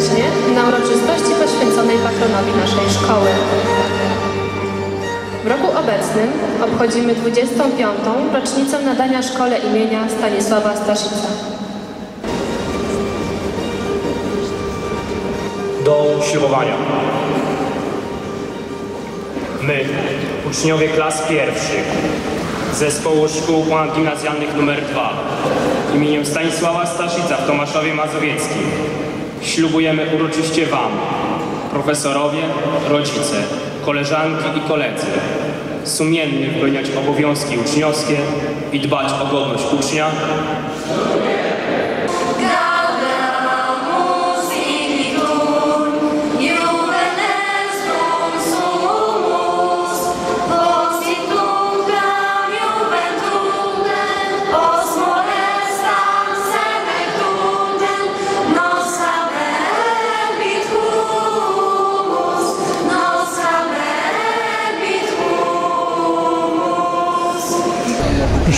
serdecznie na uroczystości poświęconej patronowi naszej szkoły. W roku obecnym obchodzimy 25. rocznicę nadania szkole imienia Stanisława Staszica. do ślubowania. My, uczniowie klas pierwszych Zespołu Szkół Ponadgimnazjalnych nr 2 imieniem Stanisława Staszica w Tomaszowie Mazowieckim ślubujemy uroczyście Wam, profesorowie, rodzice, koleżanki i koledzy, sumiennie wypełniać obowiązki uczniowskie i dbać o godność ucznia,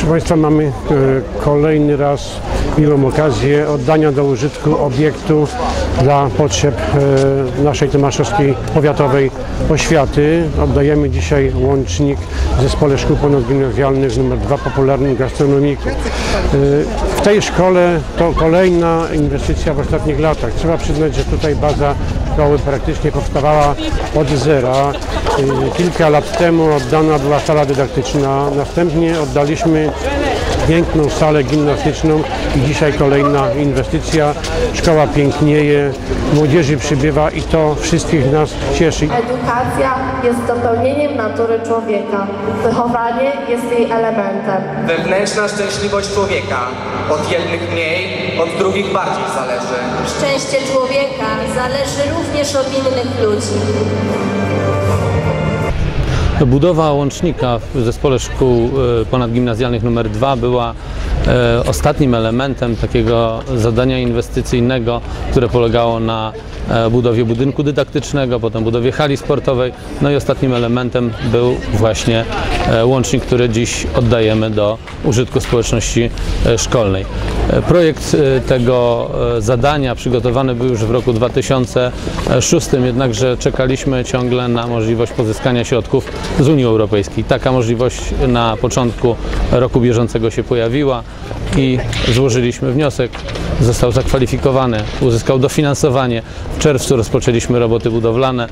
Proszę Państwa, mamy e, kolejny raz miłą okazję oddania do użytku obiektu dla potrzeb e, naszej Tomaszowskiej Powiatowej Oświaty. Oddajemy dzisiaj łącznik w Zespole Szkół Ponadgimnazjalnych nr 2 Popularnym Gastronomiku. E, W tej szkole to kolejna inwestycja w ostatnich latach. Trzeba przyznać, że tutaj baza szkoły praktycznie powstawała od zera. Kilka lat temu oddana była sala dydaktyczna, następnie oddaliśmy piękną salę gimnastyczną i dzisiaj kolejna inwestycja. Szkoła pięknieje, młodzieży przybywa i to wszystkich nas cieszy. Edukacja jest dopełnieniem natury człowieka. Wychowanie jest jej elementem. Wewnętrzna szczęśliwość człowieka od jednych mniej, od drugich bardziej zależy. Szczęście człowieka zależy również od innych ludzi. Budowa łącznika w zespole szkół e, ponadgimnazjalnych nr 2 była ostatnim elementem takiego zadania inwestycyjnego, które polegało na e, budowie budynku dydaktycznego, potem budowie hali sportowej, no i ostatnim elementem był właśnie e, łącznik, który dziś oddajemy do użytku społeczności e, szkolnej. E, Projekt e, tego e, zadania przygotowany był już w roku 2006, jednakże czekaliśmy ciągle na możliwość pozyskania środków z Unii Europejskiej. Taka możliwość na początku roku bieżącego się pojawiła i złożyliśmy wniosek. Został zakwalifikowany, uzyskał dofinansowanie. W czerwcu rozpoczęliśmy roboty budowlane.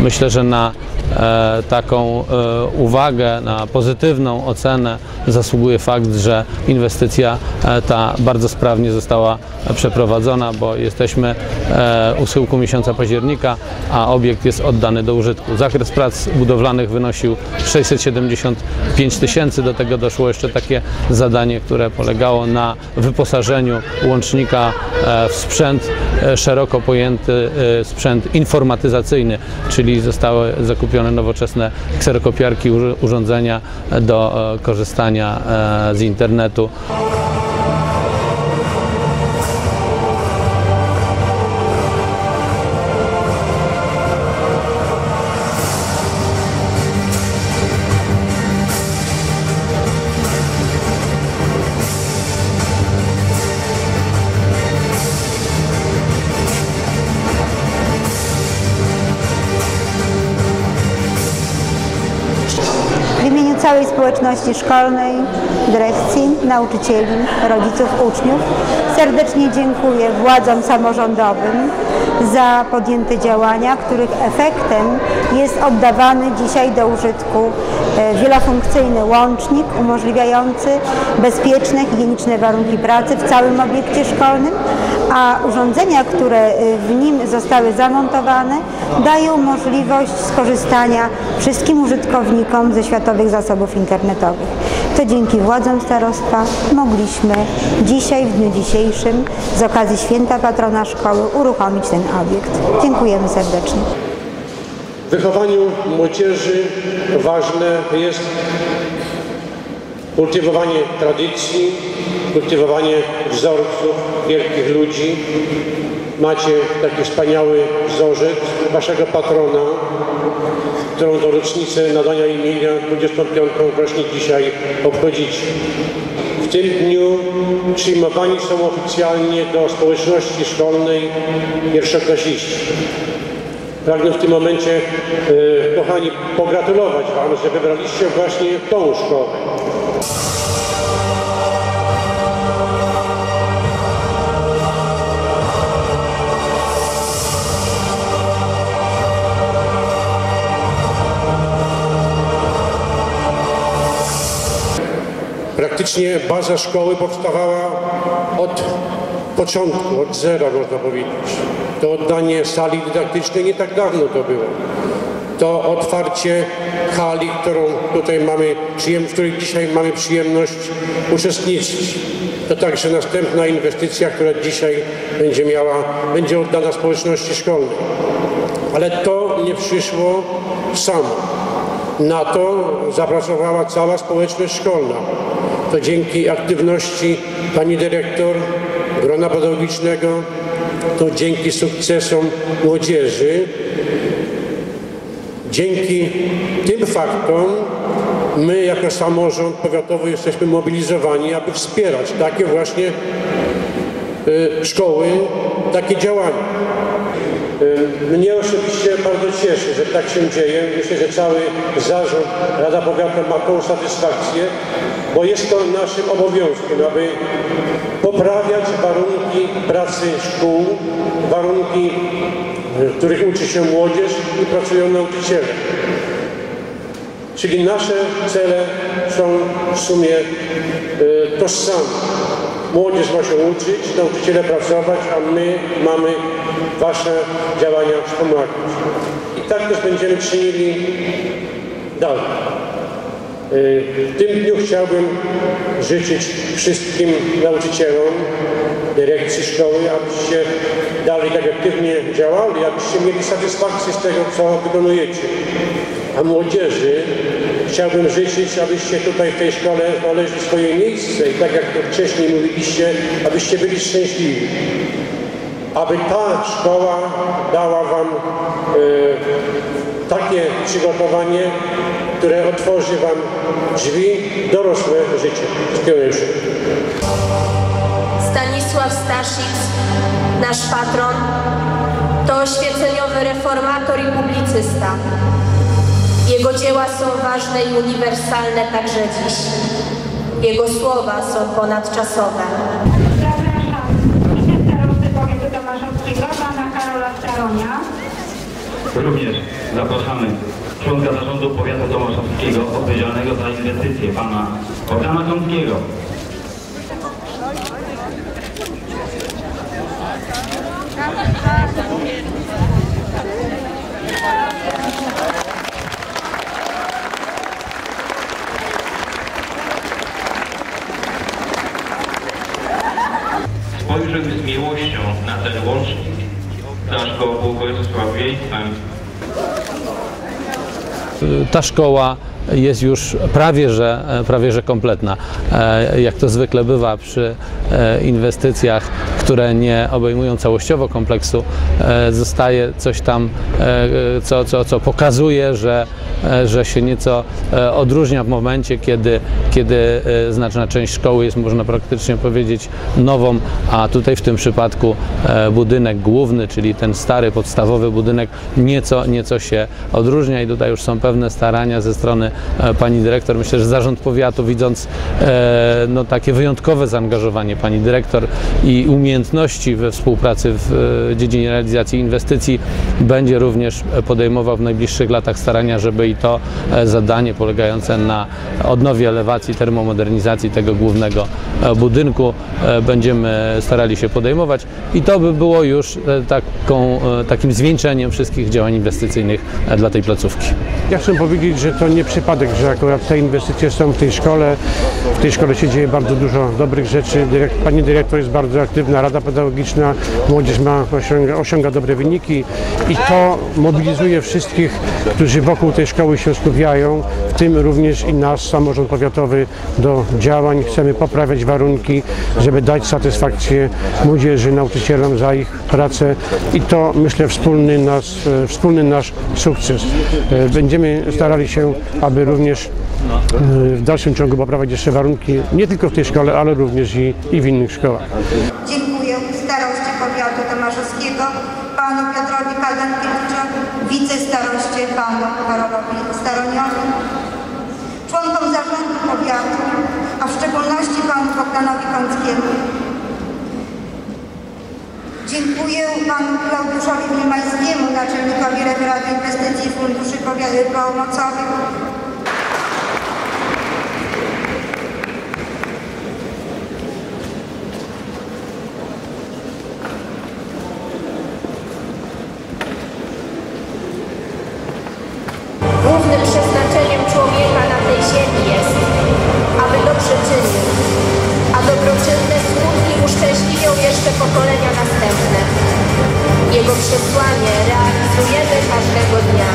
Myślę, że na e, taką e, uwagę, na pozytywną ocenę zasługuje fakt, że inwestycja e, ta bardzo sprawnie została przeprowadzona, bo jesteśmy e, u schyłku miesiąca października, a obiekt jest oddany do użytku. Zakres prac budowlanych wynosił 675 tysięcy. Do tego doszło jeszcze takie zadanie, które polegało na wyposażeniu łącznika e, w sprzęt e, szeroko pojęty e, sprzęt informatyzacyjny, czyli zostały zakupione nowoczesne kserokopiarki, urządzenia do korzystania z internetu. Całej społeczności szkolnej, dyrekcji, nauczycieli, rodziców, uczniów serdecznie dziękuję władzom samorządowym za podjęte działania, których efektem jest oddawany dzisiaj do użytku e, wielofunkcyjny łącznik umożliwiający bezpieczne, higieniczne warunki pracy w całym obiekcie szkolnym, a urządzenia, które e, w nim zostały zamontowane, dają możliwość skorzystania wszystkim użytkownikom ze światowych zasobów internetowych. To dzięki władzom starostwa mogliśmy dzisiaj, w dniu dzisiejszym, z okazji święta patrona szkoły, uruchomić ten obiekt. Dziękujemy serdecznie. W wychowaniu młodzieży ważne jest kultywowanie tradycji, kultywowanie wzorców wielkich ludzi. Macie taki wspaniały wzorzec waszego patrona, którą to rocznicę nadania imienia 25. rocznik dzisiaj obchodzicie. W w tym dniu przyjmowani są oficjalnie do społeczności szkolnej pierwszoklasiści. Pragnę w tym momencie, e, kochani, pogratulować Wam, że wybraliście właśnie tą szkołę. Praktycznie baza szkoły powstawała od początku, od zera można powiedzieć. To oddanie sali dydaktycznej nie tak dawno to było. To otwarcie hali, którą tutaj mamy, w której dzisiaj mamy przyjemność uczestniczyć. To także następna inwestycja, która dzisiaj będzie miała, będzie oddana społeczności szkolnej. Ale to nie przyszło samo. Na to zapracowała cała społeczność szkolna. To dzięki aktywności pani dyrektor grona pedagogicznego, to dzięki sukcesom młodzieży, dzięki tym faktom my jako samorząd powiatowy jesteśmy mobilizowani, aby wspierać takie właśnie y, szkoły, takie działania. Y, Mnie osobiście bardzo cieszy, że tak się dzieje. Myślę, że cały zarząd Rada Powiatu ma tą satysfakcję, bo jest to naszym obowiązkiem, aby poprawiać warunki pracy szkół, warunki, w których uczy się młodzież i pracują nauczyciele. Czyli nasze cele są w sumie y, tożsame. Młodzież ma się uczyć, nauczyciele pracować, a my mamy Wasze działania wspomagać. I tak też będziemy czynili dalej. Y, W tym dniu chciałbym życzyć wszystkim nauczycielom, dyrekcji szkoły, abyście dalej tak aktywnie działali, abyście mieli satysfakcję z tego, co wykonujecie. A młodzieży chciałbym życzyć, abyście tutaj w tej szkole znaleźli swoje miejsce i tak jak wcześniej mówiliście, abyście byli szczęśliwi. Aby ta szkoła dała Wam e, takie przygotowanie, które otworzy Wam drzwi dorosłe życie. Życzę. Stanisław Staszic, nasz patron, to oświeceniowy reformator i publicysta. Jego dzieła są ważne i uniwersalne także dziś. Jego słowa są ponadczasowe. Zapraszam wicesterosty powiatu tomaszowskiego, Również zapraszamy członka zarządu powiatu tomaszowskiego odpowiedzialnego za inwestycje, pana Bogdana Kąckiego. Spojrzył z miłością na ten łącznik, błogosławieństwem ta szkoła jest już prawie że, prawie że kompletna. E, Jak to zwykle bywa przy e, inwestycjach, które nie obejmują całościowo kompleksu, e, zostaje coś tam, e, co, co, co pokazuje, że, e, że się nieco e, odróżnia w momencie, kiedy, kiedy e, znaczna część szkoły jest, można praktycznie powiedzieć, nową, a tutaj w tym przypadku e, budynek główny, czyli ten stary, podstawowy budynek, nieco, nieco się odróżnia i tutaj już są pewne starania ze strony e, pani dyrektor. Myślę, że zarząd powiatu, widząc e, no, takie wyjątkowe zaangażowanie pani dyrektor i umiejętności we współpracy w e, dziedzinie realizacji inwestycji, będzie również podejmował w najbliższych latach starania, żeby i to e, zadanie polegające na odnowie elewacji, termomodernizacji tego głównego e, budynku będziemy starali się podejmować i to by było już taką, takim zwieńczeniem wszystkich działań inwestycyjnych dla tej placówki. Ja chcę powiedzieć, że to nie przypadek, że akurat te inwestycje są w tej szkole. W tej szkole się dzieje bardzo dużo dobrych rzeczy. Pani dyrektor jest bardzo aktywna, Rada Pedagogiczna, młodzież ma, osiąga, osiąga dobre wyniki i to mobilizuje wszystkich, którzy wokół tej szkoły się skupiają, w tym również i nasz samorząd powiatowy do działań. Chcemy poprawiać warunki, żeby dać satysfakcję młodzieży, nauczycielom za ich pracę i to myślę wspólny nasz, wspólny nasz sukces. E, Będziemy starali się, aby również e, w dalszym ciągu poprawiać jeszcze warunki nie tylko w tej szkole, ale również i, i w innych szkołach. Powiatu tomaszowskiego, panu Piotrowi Kaldankiewiczowi, wicestaroście panu Karolowi Staroniowi, członkom zarządu powiatu, a w szczególności panu Bogdanowi Kąckiemu. Dziękuję panu Klauduszowi Limańskiemu, naczelnikowi referatu inwestycji funduszy pomocowych, pokolenia następne. Jego przesłanie realizujemy każdego dnia.